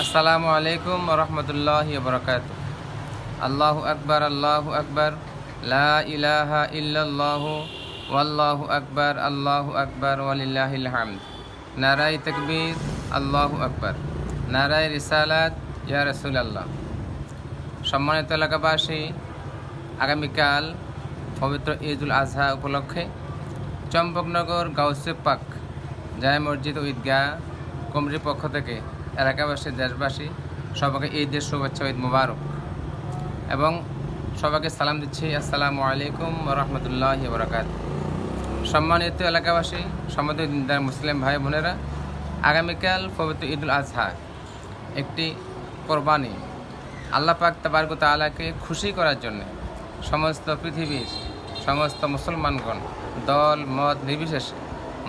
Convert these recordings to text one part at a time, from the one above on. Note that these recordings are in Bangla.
আসসালামু আলাইকুম রহমতুল্লাহ বরকাত আল্লাহ আকবর আল্লাহ আকবর ইলাহা ইল্লাল্লাহ, ওয়াল্লাহু আকবর, আল্লাহু আকবর, ওয়ালিল্লাহিল হামদ। নারাই তকবীর, আল্লাহু আকবর। নারাই রিসালাত, ইয়া রাসূলুল্লাহ। সম্মানিত এলাকাবাসী, আগামীকাল পবিত্র ঈদুল আজহা উপলক্ষে চম্পকনগর গাউসে পাক জায় মসজিদ ঈদগাহ কমিটির পক্ষ থেকে এলাকাবাসী, দেশবাসী, সবাইকে ঈদের শুভেচ্ছা ঈদ মুবারক। এবং সবাইকে সালাম দিচ্ছি। আসসালামু আলাইকুম রহমতুল্লাহ বরাকাত সম্মানিত এলাকাবাসী, সম্মানিত দিনদার মুসলিম ভাই বোনেরা, আগামীকাল পবিত্র ঈদুল আজহা একটি কোরবানি আল্লাহ পাক তাবারক তাআলাকে খুশি করার জন্য সমস্ত পৃথিবীর সমস্ত মুসলমানগণ, দল, মত নির্বিশেষে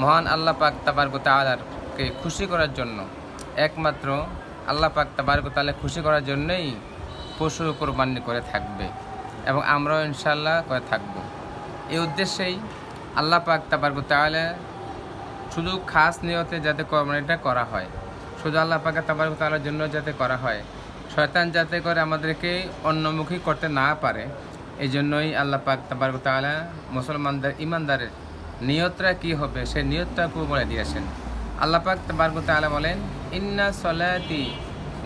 মহান আল্লাহ পাক তাবারক তাআলাকে খুশি করার জন্য একমাত্র আল্লাহ পাক তাবারক তালে খুশি করার জন্যই পশু কোরবানি করে থাকবে এবং আমরাও ইনশাল্লাহ করে থাকব। এই উদ্দেশ্যেই আল্লাহ পাক তাবারক তাআলা শুধু খাস নিয়তে যাতে কোরবানিটা করা হয়, শুধু আল্লাহ পাকে তাবারক তাআলার জন্য যাতে করা হয়, শয়তান যাতে করে আমাদেরকে অন্যমুখী করতে না পারে এই জন্যই আল্লাহ পাক তাবারক তাআলা মুসলমানদের ইমানদারের নিয়তটা কি হবে, সেই নিয়তটাকেও বলে দিয়েছেন। আল্লাহ পাক তাবারক তাআলা বলেন ইন্না সলাতি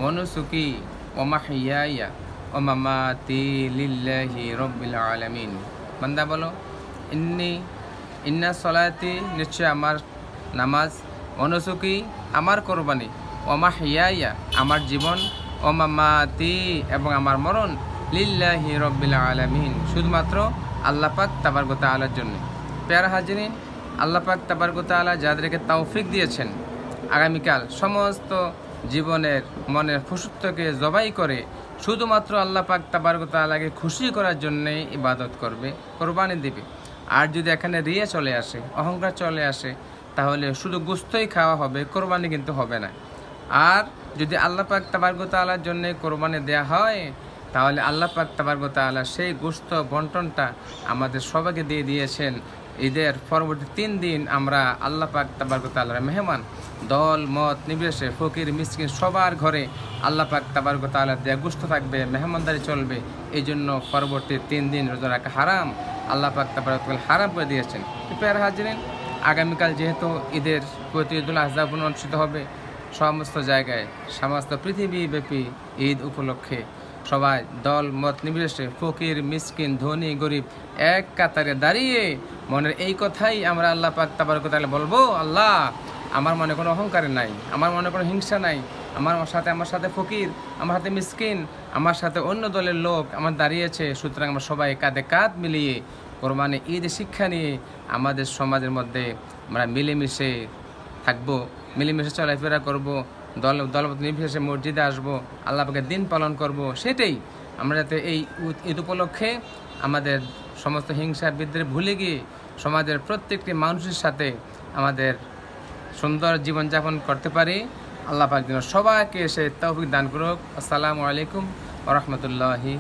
ওনুসুকি ওমাহিয়াইয়া ও মামাতি লিল্লাহি রব্বিল আলামিন। বান্দা বলো, ইন্নি, ইন্না সলাতি নিশ্চয় আমার নামাজ অনুসুকি আমার কোরবানি ওমা হিয়াইয়া আমার জীবন ওমা মাতি এবং আমার মরণ লিল্লাহি রব্বিল আলামিন। শুধুমাত্র আল্লাহ পাক তাবারগতা আলার জন্য। পেয়ারা হাজিরিন, আল্লাহ পাক তাবারগতা আলা যাদেরকে তৌফিক দিয়েছেন আগামীকাল সমস্ত জীবনের মনের খুশুত্বকে জবাই করে শুধুমাত্র আল্লাহ পাক তাবারগতা আলাকে খুশি করার জন্যে ইবাদত করবে, কোরবানি দিবে। আর যদি এখানে রিয়ে চলে আসে, অহংকার চলে আসে, তাহলে শুধু গুস্তই খাওয়া হবে, কোরবানি কিন্তু হবে না। আর যদি আল্লাহ পাক তাবারগ তালার জন্য কোরবানি দেয়া হয়, তাহলে আল্লাহ পাক তাবারগ তালা সেই গুস্ত বন্টনটা আমাদের সবাইকে দিয়ে দিয়েছেন। ঈদের পরবর্তী তিন দিন আমরা আল্লাহ পাক তাবারগ তালার মেহমান, দল, মত, নিবেশে, ফকির, মিসকিন সবার ঘরে আল্লাহ পাক তাবারগ তালা দেয়া গুস্ত থাকবে, মেহমানদারি চলবে। এই জন্য পরবর্তী তিন দিন রোজা রাখা হারাম। আল্লাহ পাক তাবারগ তাআলা হারাম করে দিয়েছেন। পেয়ার হাজিরেন, আগামীকাল যেহেতু ঈদের প্রতি ঈদুল আজহা অনুষ্ঠিত হবে, সমস্ত জায়গায়, সমস্ত পৃথিবীব্যাপী ঈদ উপলক্ষে সবাই দল, মত নির্বিশেষে ফকির, মিসকিন, ধনী, গরিব এক কাতারে দাঁড়িয়ে মনের এই কথাই আমরা আল্লাহ পাক তাবার কথা বলব, আল্লাহ, আমার মনে কোনো অহংকার নাই, আমার মনে কোনো হিংসা নাই, আমার সাথে আমার সাথে ফকির, আমার সাথে মিসকিন, আমার সাথে অন্য দলের লোক আমার দাঁড়িয়েছে, সুতরাং আমরা সবাই কাঁধে কাঁধ মিলিয়ে কোরবানি, ঈদ, শিক্ষা নিয়ে আমাদের সমাজের মধ্যে আমরা মিলেমিশে থাকব, মিলেমিশে চলাফেরা করব দল, দলবদ্ধ নির্বিশেষে মসজিদে আসব আল্লাহকে দিন পালন করব, সেটাই আমরা যাতে এই ঈদ- উপলক্ষে আমাদের সমস্ত হিংসা বিদ্রোহ ভুলে গিয়ে সমাজের প্রত্যেকটি মানুষের সাথে আমাদের সুন্দর জীবনযাপন করতে পারি। আল্লাহ পাক যেন সবাইকে সে তৌফিক দান করুক। আসসালামু আলাইকুম ওরহমতুল্লাহি